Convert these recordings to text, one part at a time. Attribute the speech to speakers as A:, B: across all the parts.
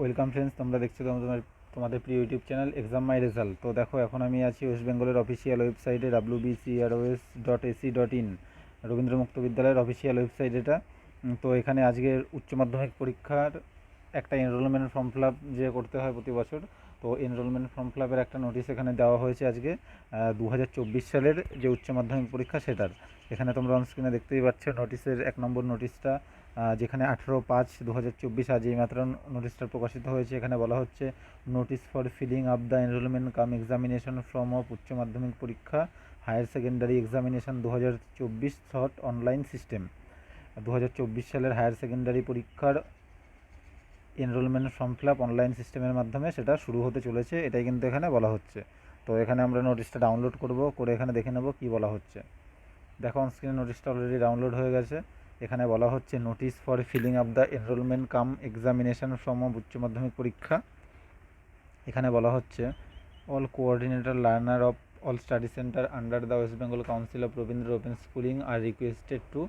A: Welcome friends, তোমরা দেখছ তোমাদের তোমাদের প্রিয় YouTube channel exam my result তো দেখো, এখন আমি আছি ওয়েস্ট বেঙ্গলের অফিসিয়াল ওয়েবসাইটে W BCROS dot AC dot in Rabindra Mukta বিদ্যালয়ের অফিসিয়াল ওয়েবসাইট এটা। তো এখানে আজকের উচ্চ মাধ্যমিক পরীক্ষার একটা এনরোলমেন্ট ফর্ম ফিল আপ যে করতে হয় প্রতি বছর। তো এনরোলমেন্ট ফর্ম ফিল একটা নোটিশ এখানে দেওয়া হয়েছে আজকে দু হাজার চব্বিশ সালের যে উচ্চ মাধ্যমিক পরীক্ষা সেটার। এখানে তোমরা অনস্ক্রিনে দেখতেই পাচ্ছ নোটিশের এক নম্বর নোটিশটা যেখানে আঠেরো পাঁচ দু হাজার চব্বিশ আজ এই মাত্র নোটিশটা প্রকাশিত হয়েছে। এখানে বলা হচ্ছে notice for filling up the enrolment cum examination form of Uchcha Madhyamik পরীক্ষা হায়ার সেকেন্ডারি এক্সামিনেশন দু হাজার চব্বিশ থট অনলাইন সিস্টেম দু হাজার চব্বিশ সালের হায়ার সেকেন্ডারি পরীক্ষার enrolment form fill up online সিস্টেমের মাধ্যমে সেটা শুরু হতে চলেছে, এটাই কিন্তু এখানে বলা হচ্ছে। তো এখানে আমরা নোটিশটা ডাউনলোড করব, করে এখানে দেখে নেব কী বলা হচ্ছে। দেখো অন অনস্ক্রিনে নোটিশটা অলরেডি ডাউনলোড হয়ে গেছে। এখানে বলা হচ্ছে notice for filling up the enrolment cum examination form Uchcha Madhyamik পরীক্ষা। এখানে বলা হচ্ছে all coordinator learner of all study centre under the West Bengal council of Rabindra open schooling are requested to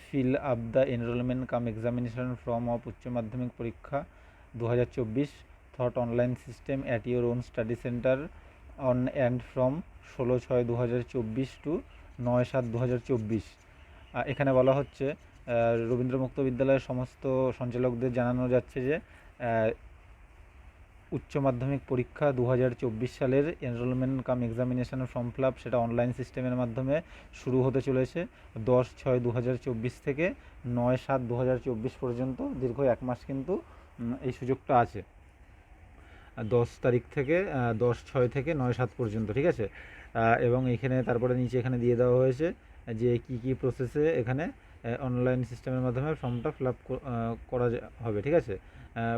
A: fill up the enrolment cum examination form of Uchcha Madhyamik পরীক্ষা দু হাজার চব্বিশ, through online system at your own study centre on and from ষোলো ছয় দু হাজার চব্বিশ two নয় সাত দু হাজার চব্বিশ এখানে বলা হচ্ছে রবীন্দ্র মুক্ত বিদ্যালয়ের সমস্ত সঞ্চালকদের জানানো যাচ্ছে যে উচ্চ মাধ্যমিক পরীক্ষা দু হাজার চব্বিশ সালের enrolment cum examination form fill সেটা অনলাইন সিস্টেমের মাধ্যমে শুরু হতে চলেছে। দশ ছয় দু থেকে নয় সাত দু পর্যন্ত দীর্ঘ এক মাস কিন্তু এই সুযোগটা আছে। দশ তারিখ থেকে দশ ছয় থেকে নয় সাত পর্যন্ত, ঠিক আছে? এবং এখানে তারপরে নিচে এখানে দিয়ে দেওয়া হয়েছে যে কি কি প্রসেসে এখানে অনলাইন সিস্টেমের মাধ্যমে ফর্মটা ফিল করা হবে, ঠিক আছে?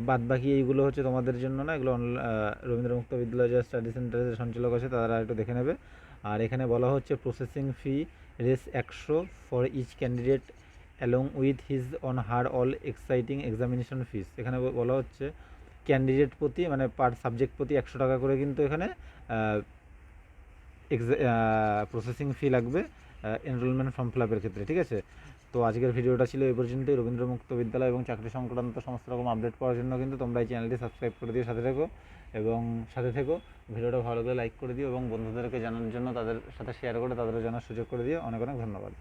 A: বাদ বাকি এইগুলো হচ্ছে তোমাদের জন্য না, এগুলো রবীন্দ্র মুক্ত বিদ্যালয় যে স্টাডি সেন্টারের যে সঞ্চালক আছে, তারা একটু দেখে নেবে। আর এখানে বলা হচ্ছে প্রসেসিং ফি রেস একশো for each candidate along with his on her all exciting examination fees এখানে বলা হচ্ছে ক্যান্ডিডেট প্রতি মানে পার সাবজেক্ট প্রতি একশো টাকা করে কিন্তু এখানে প্রসেসিং ফি লাগবে। এনরোলমেন্ট ফর্ম ফিল আপের ক্ষেত্রে, ঠিক আছে? তো আজকের ভিডিওটা ছিল এই পর্যন্তই। রবীন্দ্রমুক্ত বিদ্যালয় এবং চাকরি সংক্রান্ত সমস্ত রকম আপডেট পাওয়ার জন্য কিন্তু তোমরা এই চ্যানেলটি সাবস্ক্রাইব করে দিও, সাথে থেকো। এবং সাথে থেকো, ভিডিওটা ভালো করে লাইক করে দিও এবং বন্ধুদেরকে জানার জন্য তাদের সাথে শেয়ার করে তাদেরও জানার সুযোগ করে দিও। অনেক অনেক ধন্যবাদ।